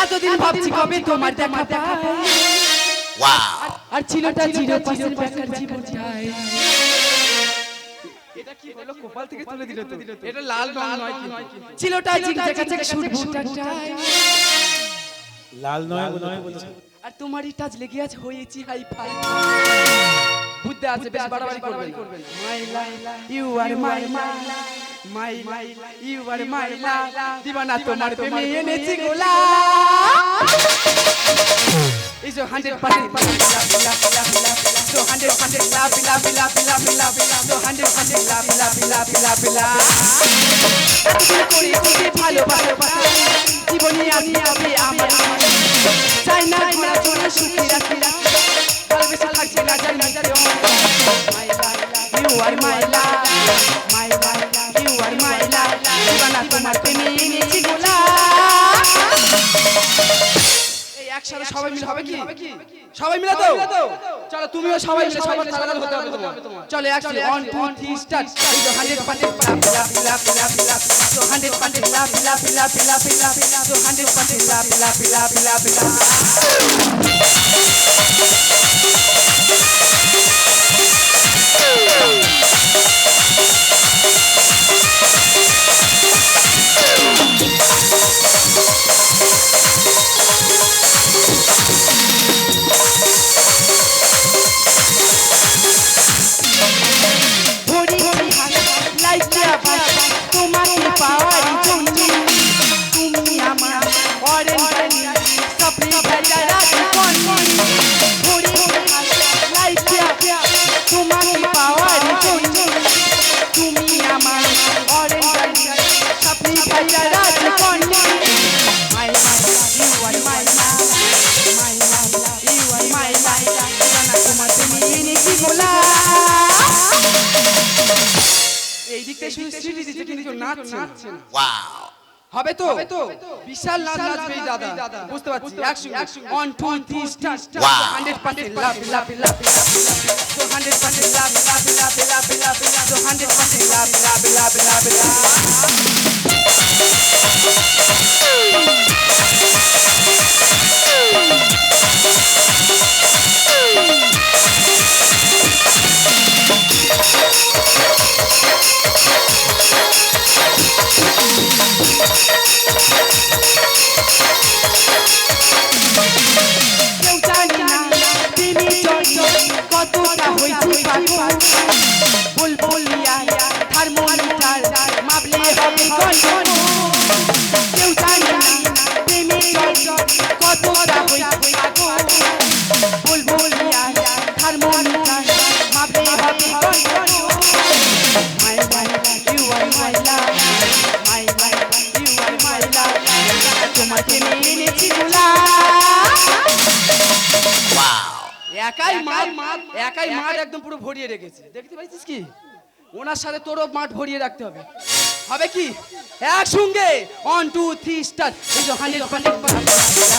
এতদিন ভাবছি কবে তোমার দেখা Wow. আর ছিলটা চির পাশের বেকার জীবনটাই এটা কি হলো? কপাল থেকে তুলে দিল তো। এটা লাল রং নয় কি ছিলটা চিক জায়গা থেকে শুট ভুটাটাই লাল নয় নয় বলছে আর তোমারই টাচ লেগে আছে হয়েছি হাই ফাই বুদ্ধি আছে বেশ বাড়াবাড়ি করবেন মাই লাইলা you R my my Laila you আর মাই লাইলা দিবানা তোমার প্রেমে এনেছি গোলা এই যে হান্ড্রেড পার্সেন্ট তো হান্ড্রেড পার্সেন্ট লাভ লাভ লাভ লাভ লাভ তো হান্ড্রেড পার্সেন্ট লাভ লাভ লাভ লাভ লাভ করি করি ভালো ভালো জীবনে আমি আমি আমার চাই না ঘোরা চলে সুখী রাখি ভালোবেসে থাকছে না জানি ইউ আর মাই একসাথে সবাই মিলে হবে কি সবাই মিলে তো চলো তুমিও সবাই মিলে সবার তালাগাল হতে হবে তোমার চলো একসাথে ওয়ান টু থ্রি স্টার্ট এই তো হান্ড্রেড পার্সেন্ট লাভ লাভ লাভ লাভ তো হান্ড্রেড পার্সেন্ট লাভ লাভ লাভ লাভ লাভ তো হান্ড্রেড পার্সেন্ট লাভ লাভ লাভ লাভ লাভ গোলা এই দিক থেকে শুধু সিটি দিচ্ছে কিন্তু নাচছে না। Wow. হবে তো বিশাল নাচ নাচবে এই দাদা বুঝতে পারছি একসঙ্গে one two three Wow. Hundred percent লাভ লাভ লাভ তো হান্ড্রেড পার্সেন্ট লাভ লাভ লাভ লাভ লাভ তো হান্ড্রেড পার্সেন্ট লাভ লাভ লাভ লাভ লাভ নিয়ে এনেছি. একাই মাঠ একাই মাঠ একদম পুরো ভরিয়ে রেখেছে। দেখতে পাইছিস কি? ওনার সাথে তোরও মাঠ ভরিয়ে রাখতে হবে। হবে কি? একসঙ্গে ওয়ান টু থ্রি এই যে হান্ড্রেড হান্ড্রেড তোমার ছিল না